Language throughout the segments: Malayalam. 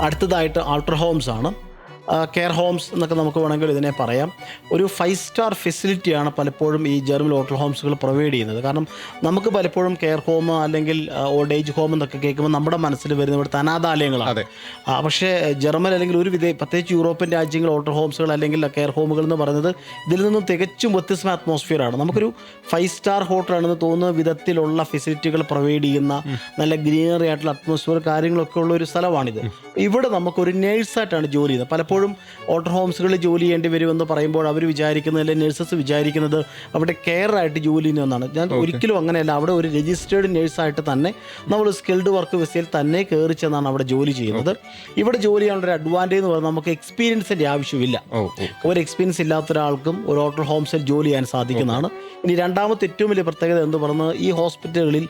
അടുത്തതായിട്ട് ആൾട്ടർ ഹോംസ് ആണ്. കെയർ ഹോംസ് എന്നൊക്കെ നമുക്ക് വേണമെങ്കിൽ ഇതിനെ പറയാം. ഒരു ഫൈവ് സ്റ്റാർ ഫെസിലിറ്റിയാണ് പലപ്പോഴും ഈ ജർമ്മൽ ഹോട്ടൽ ഹോംസുകൾ പ്രൊവൈഡ് ചെയ്യുന്നത്. കാരണം നമുക്ക് പലപ്പോഴും കെയർ ഹോം അല്ലെങ്കിൽ ഓൾഡ് ഏജ് ഹോം എന്നൊക്കെ കേൾക്കുമ്പോൾ നമ്മുടെ മനസ്സിൽ വരുന്ന ഇവിടുത്തെ അനാഥാലയങ്ങളാണ്. അതെ. പക്ഷേ ജർമ്മൻ അല്ലെങ്കിൽ ഒരു വിധേ പ്രത്യേകിച്ച് യൂറോപ്യൻ രാജ്യങ്ങൾ ഹോട്ടൽ ഹോംസുകൾ അല്ലെങ്കിൽ കെയർ ഹോമുകൾ എന്ന് പറയുന്നത് ഇതിൽ നിന്നും തികച്ചും വ്യത്യസ്തമായ അറ്റ്മോസ്ഫിയറാണ് നമുക്കൊരു ഫൈവ് സ്റ്റാർ ഹോട്ടലാണെന്ന് തോന്നുന്ന വിധത്തിലുള്ള ഫെസിലിറ്റികൾ പ്രൊവൈഡ് ചെയ്യുന്ന നല്ല ഗ്രീനറി ആയിട്ടുള്ള അറ്റ്മോസ്ഫിയർ കാര്യങ്ങളൊക്കെ ഉള്ള ഒരു സ്ഥലമാണിത്. ഇവിടെ നമുക്കൊരു നേഴ്സായിട്ടാണ് ജോലി ചെയ്യുന്നത്. പലപ്പോഴും ഓട്ടർ ഹോംസുകളിൽ ജോലി ചെയ്യേണ്ടി വരുമെന്ന് പറയുമ്പോൾ അവർ വിചാരിക്കുന്നത് അല്ലെങ്കിൽ നഴ്സസ് വിചാരിക്കുന്നത് അവിടെ കെയർ ആയിട്ട് ജോലി ചെയ്യുന്നു എന്നാണ് ഞാൻ ഒരിക്കലും അങ്ങനെയല്ല അവിടെ ഒരു രജിസ്റ്റേർഡ് നേഴ്സായിട്ട് തന്നെ നമ്മൾ സ്കിൽഡ് വർക്ക് വിസയിൽ തന്നെ കയറി ചെന്നാണ് അവിടെ ജോലി ചെയ്യുന്നത്. ഇവിടെ ജോലി ചെയ്യാനുള്ള ഒരു അഡ്വാന്റേജ് എന്ന് പറഞ്ഞാൽ നമുക്ക് എക്സ്പീരിയൻസിന്റെ ആവശ്യമില്ല. ഓ ഒരു എക്സ്പീരിയൻസ് ഇല്ലാത്ത ഒരാൾക്കും ഒരു ഓട്ടർ ഹോംസിൽ ജോലി ചെയ്യാൻ സാധിക്കുന്നതാണ്. ഇനി രണ്ടാമത്തെ ഏറ്റവും വലിയ പ്രത്യേകത എന്ന് പറഞ്ഞാൽ ഈ ഹോസ്പിറ്റലുകളിൽ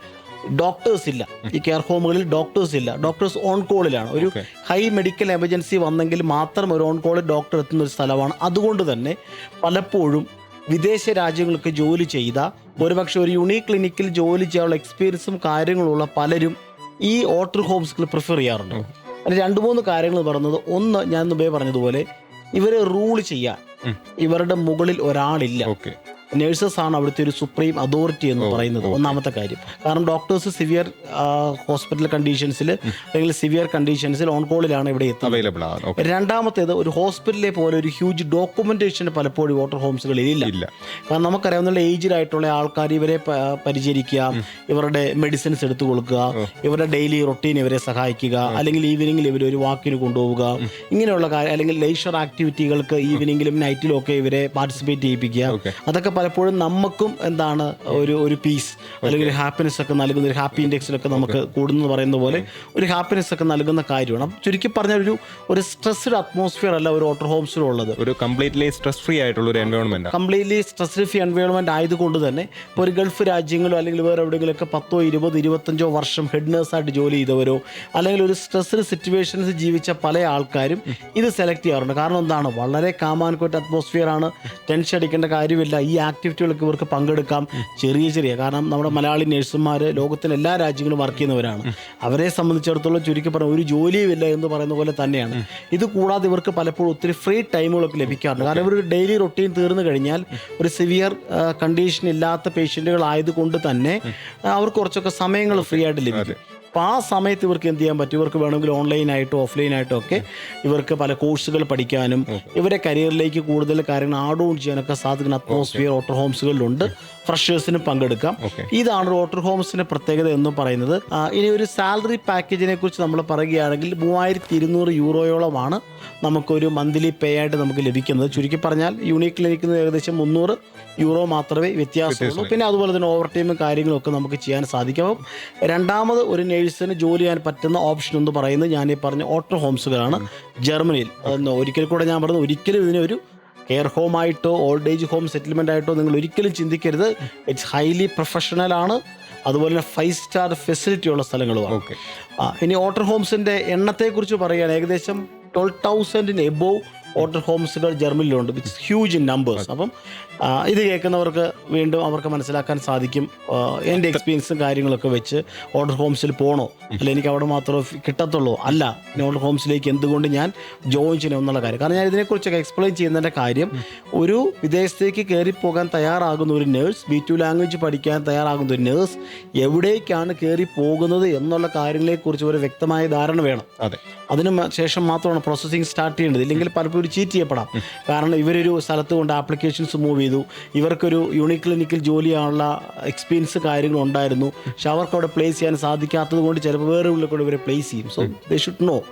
ഡോക്ടേഴ്സ് ഇല്ല. ഈ കെയർ ഹോമുകളിൽ ഡോക്ടേഴ്സ് ഇല്ല. ഡോക്ടേഴ്സ് ഓൺ കോളിലാണ് ഒരു ഹൈ മെഡിക്കൽ എമർജൻസി വന്നെങ്കിൽ മാത്രം ഒരു ഓൺ കോളിൽ ഡോക്ടർ എത്തുന്ന ഒരു സ്ഥലമാണ്. അതുകൊണ്ട് തന്നെ പലപ്പോഴും വിദേശ രാജ്യങ്ങൾക്ക് ജോലി ചെയ്ത ഒരുപക്ഷെ ഒരു യുണീക് ക്ലിനിക്കിൽ ജോലി ചെയ്യാനുള്ള എക്സ്പീരിയൻസും കാര്യങ്ങളുള്ള പലരും ഈ ഓട്ടർ ഹോംസുകൾ പ്രിഫർ ചെയ്യാറുണ്ട്. അതിൽ രണ്ട് മൂന്ന് കാര്യങ്ങൾ പറയുന്നത് ഒന്ന് ഞാൻ മുമ്പേ പറഞ്ഞതുപോലെ ഇവരെ റൂൾ ചെയ്യാൻ. ഇവരുടെ മുകളിൽ ഒരാളില്ല. നേഴ്സസ് ആണ് അവിടുത്തെ ഒരു സുപ്രീം അതോറിറ്റി എന്ന് പറയുന്നത് ഒന്നാമത്തെ കാര്യം. കാരണം ഡോക്ടേഴ്സ് സിവിയർ ഹോസ്പിറ്റൽ കണ്ടീഷൻസിൽ അല്ലെങ്കിൽ സിവിയർ കണ്ടീഷൻസിൽ ഓൺ കോളിലാണ് ഇവിടെ എത്തുന്നത്. രണ്ടാമത്തേത് ഒരു ഹോസ്പിറ്റലിലെ പോലെ ഒരു ഹ്യൂജ് ഡോക്യുമെന്റേഷൻ പലപ്പോഴും വാട്ടർ ഹോംസുകളിൽ ഇല്ല. കാരണം നമുക്കറിയാവുന്ന ഏജ്ഡ് ആയിട്ടുള്ള ആൾക്കാർ ഇവരെ പരിചരിക്കുക ഇവരുടെ മെഡിസിൻസ് എടുത്തു കൊടുക്കുക ഇവരുടെ ഡെയിലി റൊട്ടീൻ ഇവരെ സഹായിക്കുക അല്ലെങ്കിൽ ഈവനിങ്ങിൽ ഇവർ ഒരു വാക്കിന് കൊണ്ടുപോവുക. ഇങ്ങനെയുള്ള കാര്യം അല്ലെങ്കിൽ ലൈഷർ ആക്ടിവിറ്റികൾക്ക് ഈവനിങ്ങിലും നൈറ്റിലും ഒക്കെ ഇവരെ പാർട്ടിസിപ്പേറ്റ് ചെയ്യിപ്പിക്കുക. അതൊക്കെ പലപ്പോഴും നമുക്കും എന്താണ് ഒരു ഒരു പീസ് അല്ലെങ്കിൽ ഒരു ഹാപ്പിനെസ് ഒക്കെ നൽകുന്ന ഒരു ഹാപ്പി ഇൻഡെക്സിലൊക്കെ നമുക്ക് കൂടുന്നു പറയുന്ന പോലെ ഒരു ഹാപ്പിനെസ് ഒക്കെ നൽകുന്ന കാര്യമാണ്. അപ്പം ചുരുക്കി പറഞ്ഞ ഒരു ഒരു സ്ട്രെസ്ഡ് അറ്റ്മോസ്ഫിയർ അല്ല ഒരു ഓട്ടർ ഹോംസിലുള്ളത് ഒരു കംപ്ലീറ്റ്ലി സ്ട്രെസ് ഫ്രീ ആയിട്ടുള്ള ഒരു environment completely stress free environment ആയതുകൊണ്ട് തന്നെ ഇപ്പോൾ ഒരു ഗൾഫ് രാജ്യങ്ങളോ അല്ലെങ്കിൽ വേറെ എവിടെയെങ്കിലുമൊക്കെ പത്തോ ഇരുപതോ ഇരുപത്തഞ്ചോ വർഷം ഹെഡ് നേഴ്സായിട്ട് ജോലി ചെയ്തവരോ അല്ലെങ്കിൽ ഒരു സ്ട്രെസ്ഡ് സിറ്റുവേഷൻസ് ജീവിച്ച പല ആൾക്കാരും ഇത് സെലക്ട് ചെയ്യാറുണ്ട്. കാരണം എന്താണ്? വളരെ കാമാൻകോട്ട് അറ്റ്മോസ്ഫിയർ ആണ്. ടെൻഷൻ അടിക്കേണ്ട കാര്യമില്ല. ഈ ആക്ടിവിറ്റികൾക്ക് ഇവർക്ക് പങ്കെടുക്കാം. ചെറിയ ചെറിയ. കാരണം നമ്മുടെ മലയാളി നഴ്സുമാർ ലോകത്തിലെ എല്ലാ രാജ്യങ്ങളും വർക്ക് ചെയ്യുന്നവരാണ്. അവരെ സംബന്ധിച്ചിടത്തോളം ചുരുക്കി പറഞ്ഞ ഒരു ജോലിയും ഇല്ല എന്ന് പറയുന്ന പോലെ തന്നെയാണ്. ഇത് കൂടാതെ ഇവർക്ക് പലപ്പോഴും ഒത്തിരി ഫ്രീ ടൈമുകളൊക്കെ ലഭിക്കാറുണ്ട്. കാരണം ഇവർ ഡെയിലി റൊട്ടീൻ തീർന്നു കഴിഞ്ഞാൽ ഒരു സിവിയർ കണ്ടീഷൻ ഇല്ലാത്ത പേഷ്യന്റുകൾ ആയതുകൊണ്ട് തന്നെ അവർ അവർക്ക് കുറച്ചൊക്കെ സമയങ്ങൾ ഫ്രീ ആയിട്ട് ലഭിക്കും. അപ്പോൾ ആ സമയത്ത് ഇവർക്ക് എന്ത് ചെയ്യാൻ പറ്റും? ഇവർക്ക് വേണമെങ്കിൽ ഓൺലൈനായിട്ടോ ഓഫ്ലൈനായിട്ടോ ഒക്കെ ഇവർക്ക് പല കോഴ്സുകൾ പഠിക്കാനും ഇവരെ കരിയറിലേക്ക് കൂടുതൽ കാര്യങ്ങൾ ആഡ് ഓൺ ചെയ്യാനൊക്കെ സാധിക്കുന്ന അറ്റ്മോസ്ഫിയർ ഓട്ടർ ഹോംസുകളിലുണ്ട് ഫ്രഷേഴ്സിന് പങ്കെടുക്കാം. ഇതാണ് ഓട്ടർ ഹോംസിന്റെ പ്രത്യേകത എന്ന് പറയുന്നത്. ഇനി ഒരു സാലറി പാക്കേജിനെ കുറിച്ച് നമ്മൾ പറയുകയാണെങ്കിൽ മൂവായിരത്തി ഇരുന്നൂറ് യൂറോയോളമാണ് നമുക്കൊരു മന്ത്ലി പേ ആയിട്ട് നമുക്ക് ലഭിക്കുന്നത്. ചുരുക്കി പറഞ്ഞാൽ യൂണിക് ക്ലിനിക്കിൽ നിന്ന് ഏകദേശം മുന്നൂറ് യൂറോ മാത്രമേ വ്യത്യാസമുള്ളൂ. പിന്നെ അതുപോലെ തന്നെ ഓവർ ടൈമും കാര്യങ്ങളൊക്കെ നമുക്ക് ചെയ്യാൻ സാധിക്കും. രണ്ടാമത് ഒരു നേഴ്സിന് ജോലി ചെയ്യാൻ പറ്റുന്ന ഓപ്ഷൻ എന്ന് പറയുന്നത് ഞാൻ ഈ പറഞ്ഞ ഓട്ടോ ഹോംസുകളാണ് ജർമ്മനിയിൽ. അതൊന്ന് ഒരിക്കൽ കൂടെ ഞാൻ പറഞ്ഞു ഒരിക്കലും ഇതിനെ ഒരു കെയർ ഹോം ആയിട്ടോ ഓൾഡ് ഏജ് ഹോം സെറ്റിൽമെന്റ് ആയിട്ടോ നിങ്ങൾ ഒരിക്കലും ചിന്തിക്കരുത്. ഇറ്റ്സ് ഹൈലി പ്രൊഫഷണൽ ആണ്. അതുപോലെ തന്നെ ഫൈവ് സ്റ്റാർ ഫെസിലിറ്റി ഉള്ള സ്ഥലങ്ങളുമാണ്. ഓക്കെ ഇനി ഓട്ടർ ഹോംസിന്റെ എണ്ണത്തെക്കുറിച്ച് പറയുകയാണ്. ഏകദേശം ട്വൽവ് തൗസൻഡിന് എബോവ് ഓട്ടർ ഹോംസുകൾ ജർമ്മനിലുണ്ട് വിറ്റ്സ് ഹ്യൂജ് ഇൻ നമ്പേഴ്സ് അപ്പം ഇത് കേൾക്കുന്നവർക്ക് വീണ്ടും അവർക്ക് മനസ്സിലാക്കാൻ സാധിക്കും. എന്റെ എക്സ്പീരിയൻസും കാര്യങ്ങളൊക്കെ വെച്ച് ഓട്ടർ ഹോംസിൽ പോകണോ അല്ല എനിക്ക് അവിടെ മാത്രമേ കിട്ടത്തുള്ളൂ. അല്ല ഓട്ടർ ഹോംസിലേക്ക് എന്തുകൊണ്ട് ഞാൻ ജോയിൻ ചെയ്യണം എന്നുള്ള കാര്യം. കാരണം ഞാൻ ഇതിനെക്കുറിച്ചൊക്കെ എക്സ്പ്ലെയിൻ ചെയ്യുന്നതിന്റെ കാര്യം ഒരു വിദേശത്തേക്ക് കയറിപ്പോകാൻ തയ്യാറാകുന്ന ഒരു നേഴ്സ് ബി ടു ലാംഗ്വേജ് പഠിക്കാൻ തയ്യാറാകുന്ന ഒരു നേഴ്സ് എവിടേക്കാണ് കയറി പോകുന്നത് എന്നുള്ള കാര്യങ്ങളെക്കുറിച്ച് ഒരു വ്യക്തമായ ധാരണ വേണം. അതെ. അതിന് ശേഷം മാത്രമാണ് പ്രോസസ്സിങ് സ്റ്റാർട്ട് ചെയ്യേണ്ടത്. ഇല്ലെങ്കിൽ പലപ്പോഴും ചീറ്റ് ചെയ്യപ്പെടാം. കാരണം ഇവരൊരു സ്ഥലത്ത് കൊണ്ട് ആപ്ലിക്കേഷൻസ് മൂവ് ചെയ്തു. ഇവർക്കൊരു യൂണിക് ക്ലിനിക്കിൽ ജോലി ചെയ്യാനുള്ള എക്സ്പീരിയൻസ് കാര്യങ്ങൾ ഉണ്ടായിരുന്നു. പക്ഷെ അവർക്ക് അവിടെ പ്ലേസ് ചെയ്യാൻ സാധിക്കാത്തത് കൊണ്ട് ചിലപ്പോൾ വേറെ ഉള്ളിൽ കൂടെ ഇവരെ പ്ലേസ് ചെയ്യും. So they should know